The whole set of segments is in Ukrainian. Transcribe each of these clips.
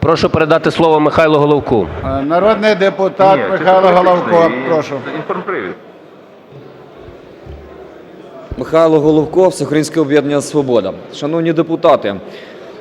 Прошу передати слово Михайлу Головку. Е, Народний депутат Ні, Михайло Головко, і прошу. Михайло Головко, Всеукраїнське об'єднання Свобода. Шановні депутати,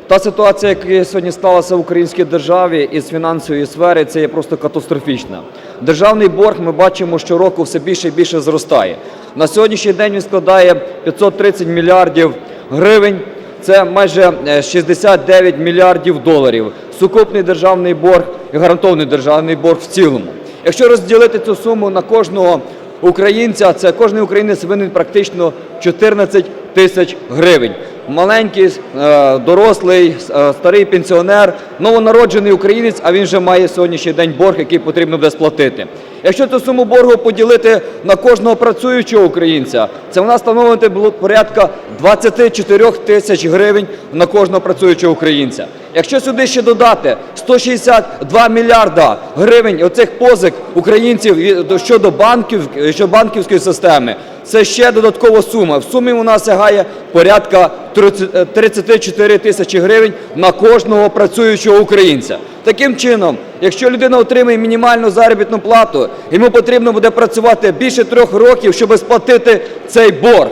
та ситуація, яка сьогодні сталася в українській державі із фінансової сфери, це є просто катастрофічна. Державний борг ми бачимо щороку все більше і більше зростає. На сьогоднішній день він складає 530 мільярдів гривень. Це майже е, 69 мільярдів доларів. Сукупний державний борг і гарантований державний борг в цілому. Якщо розділити цю суму на кожного українця, це кожен українець винен практично 14 тисяч гривень. Маленький, е, дорослий, е, старий пенсіонер, новонароджений українець, а він вже має сьогоднішній день борг, який потрібно буде сплатити. Якщо цю суму боргу поділити на кожного працюючого українця, це вона становити було порядка 24 тисяч гривень на кожного працюючого українця. Якщо сюди ще додати 162 мільярда гривень оцих позик українців щодо банків, щодо банківської системи, це ще додаткова сума. В сумі вона сягає порядка 30 е, 34 тисячі гривень на кожного працюючого українця. Таким чином, якщо людина отримує мінімальну заробітну плату, йому потрібно буде працювати більше трьох років, щоб сплатити цей борг.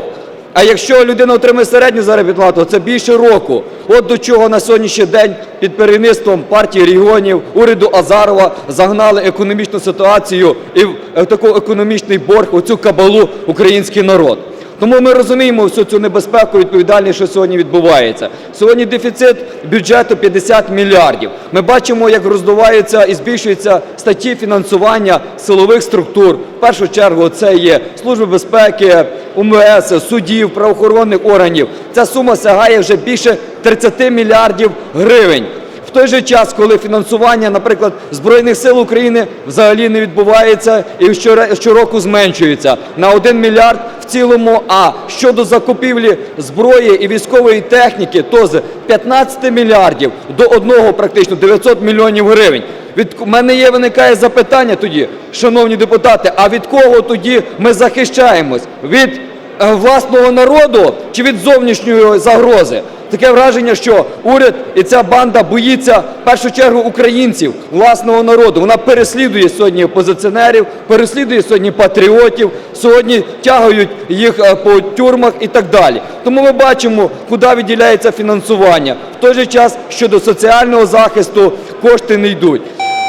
А якщо людина отримує середню заробітну плату, це більше року. От до чого на сьогоднішній день під керівництвом партії регіонів, уряду Азарова загнали економічну ситуацію і в е, таку економічний борг, оцю кабалу український народ. Тому ми розуміємо всю цю небезпеку і відповідальність, що сьогодні відбувається. Сьогодні дефіцит бюджету 50 мільярдів. Ми бачимо, як роздуваються і збільшуються статті фінансування силових структур. В першу чергу це є Служба безпеки, УМВС, судів, правоохоронних органів. Ця сума сягає вже більше 30 мільярдів гривень. В той же час, коли фінансування, наприклад, Збройних сил України взагалі не відбувається і щороку зменшується на 1 мільярд цілому. А щодо закупівлі зброї і військової техніки, то з 15 мільярдів до одного практично 900 мільйонів гривень. Від мене є виникає запитання тоді, шановні депутати, а від кого тоді ми захищаємось? Від власного народу чи від зовнішньої загрози? Таке враження, що уряд і ця банда боїться в першу чергу українців, власного народу. Вона переслідує сьогодні опозиціонерів, переслідує сьогодні патріотів, сьогодні тягають їх е, по тюрмах і так далі. Тому ми бачимо, куди виділяється фінансування. В той же час щодо соціального захисту кошти не йдуть.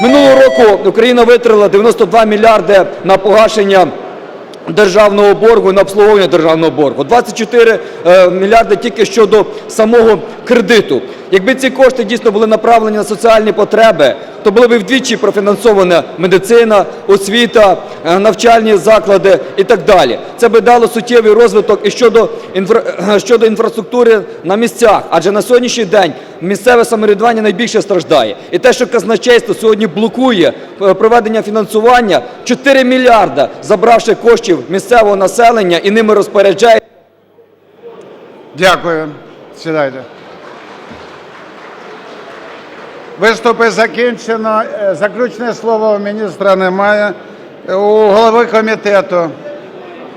Минулого року Україна витратила 92 мільярди на погашення державного боргу на обслуговування державного боргу. 24 е, мільярди тільки щодо самого кредиту. Якби ці кошти дійсно були направлені на соціальні потреби, то були б вдвічі профінансована медицина, освіта, е, навчальні заклади і так далі. Це би дало суттєвий розвиток і щодо, інфра... щодо інфраструктури на місцях. Адже на сьогоднішній день місцеве самоврядування найбільше страждає. І те, що казначейство сьогодні блокує е, проведення фінансування 4 мільярда, забравши коштів місцевого населення і ними розпоряджає. Дякую. Сідайте. Виступи закінчено. Е, Заключне слово у міністра немає. Е, У голови комітету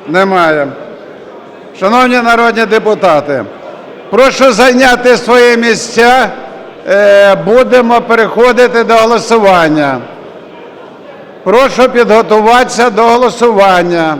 немає. Шановні народні депутати, прошу зайняти свої місця. Е, Будемо переходити до голосування. Прошу підготуватися до голосування.